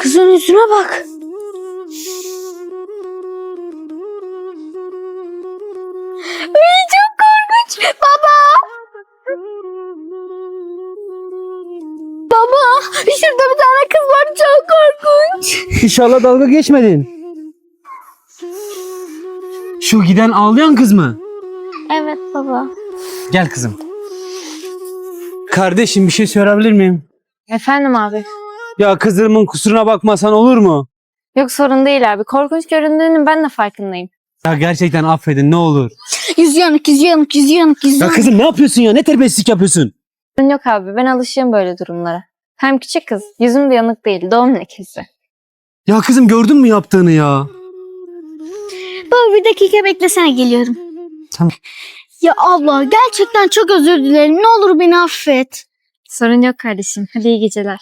Kızın yüzüne bak. Ay çok korkunç. Baba. Baba şurada bir tane kız var çok korkunç. İnşallah dalga geçmedin. Şu giden ağlayan kız mı? Evet baba. Gel kızım. Kardeşim bir şey sorabilir miyim? Efendim abi. Ya kızımın kusuruna bakmasan olur mu? Yok sorun değil abi. Korkunç göründüğünün ben de farkındayım. Ya gerçekten affedin ne olur. Yüz yanık, yüz yanık, yüz yanık, yüz Ya kızım ne yapıyorsun ya? Ne terbiyesizlik yapıyorsun? Sorun yok abi. Ben alışığım böyle durumlara. Hem küçük kız. Yüzüm de yanık değil. Doğum lekesi. Ya kızım gördün mü yaptığını ya? Baba bir dakika beklesene geliyorum. Tamam. Ya abla gerçekten çok özür dilerim. Ne olur beni affet. Sorun yok kardeşim. Hadi iyi geceler.